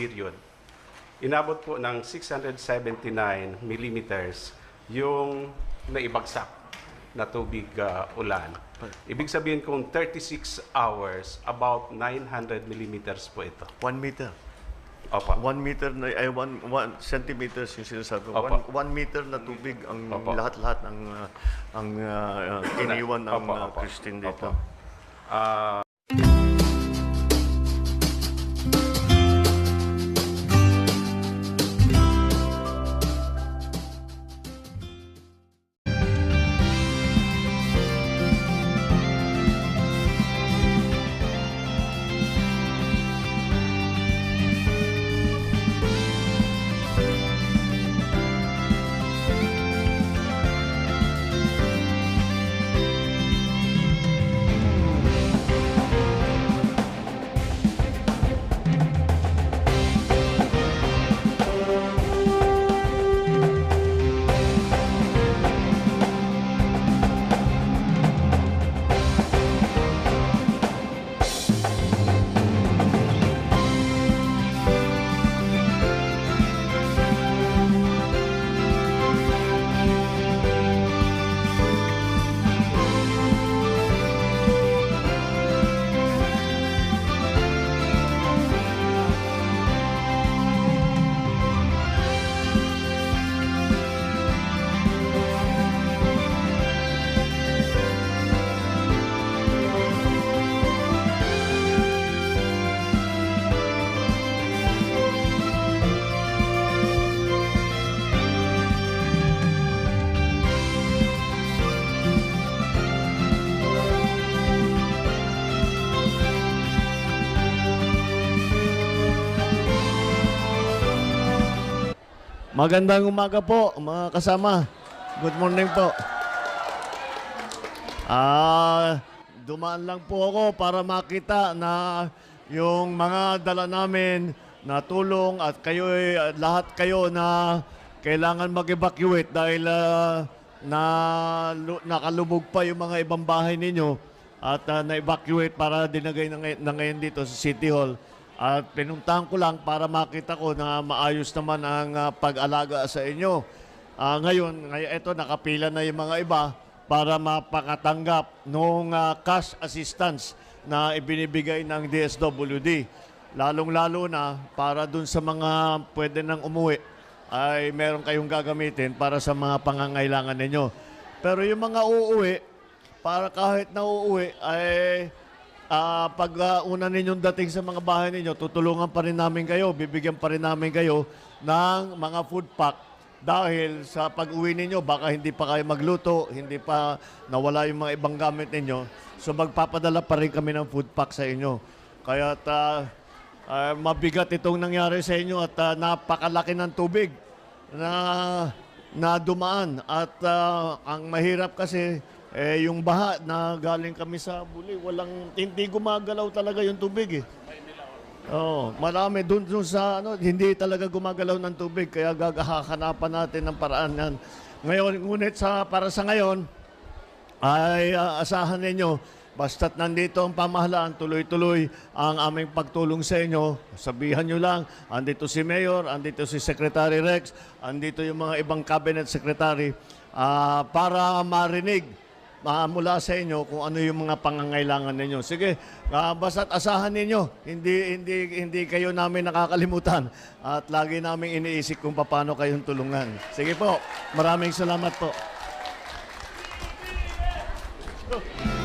period. Inabot po ng 679 millimeters yung naibagsak na tubig ah, ulan. Ibig sabihin kung 36 hours, about 900 millimeters po ito. One meter. Opo. One meter na, ay one, one centimeters yung sinasabi. ko. Opo. One, one meter na tubig ang lahat-lahat ng uh, ang uh, uh, iniwan ng uh. Christine dito. Opo. Ah, Magandang umaga po, mga kasama. Good morning po. Ah, dumaan lang po ako para makita na yung mga dala namin na tulong at kayo lahat kayo na kailangan mag-evacuate dahil ah, na lu- nakalubog pa yung mga ibang bahay ninyo at ah, na-evacuate para dinagay na ngayon dito sa City Hall. At pinuntahan ko lang para makita ko na maayos naman ang ah, pag-alaga sa inyo. Ah, ngayon, ngayon, eto, nakapila na yung mga iba para mapakatanggap ng cash assistance na ibinibigay ng DSWD. Lalong-lalo na para dun sa mga pwede nang umuwi ay meron kayong gagamitin para sa mga pangangailangan ninyo. Pero yung mga uuwi, para kahit na uuwi, ay Ah, pag ah, una ninyong dating sa mga bahay ninyo, tutulungan pa rin namin kayo, bibigyan pa rin namin kayo ng mga food pack dahil sa pag-uwi ninyo, baka hindi pa kayo magluto, hindi pa nawala yung mga ibang gamit ninyo. So magpapadala pa rin kami ng food pack sa inyo. Kaya ta, ah, mabigat itong nangyari sa inyo at ah, napakalaki ng tubig na na dumaan at ah, ang mahirap kasi eh yung baha na galing kami sa Buli walang hindi gumagalaw talaga yung tubig eh. Oh, marami doon doon sa ano hindi talaga gumagalaw ng tubig kaya gagahanapan natin ng paraan yan. Ngayon ngunit sa para sa ngayon ay ah, asahan ninyo basta't nandito ang pamahalaan, tuloy-tuloy ang aming pagtulong sa inyo. Sabihan nyo lang, andito si Mayor, andito si Secretary Rex, andito yung mga ibang cabinet secretary ah, para marinig uh, mula sa inyo kung ano yung mga pangangailangan ninyo. Sige, uh, basta't asahan ninyo, hindi, hindi, hindi kayo namin nakakalimutan at lagi namin iniisip kung paano kayong tulungan. Sige po, maraming salamat po. Oh.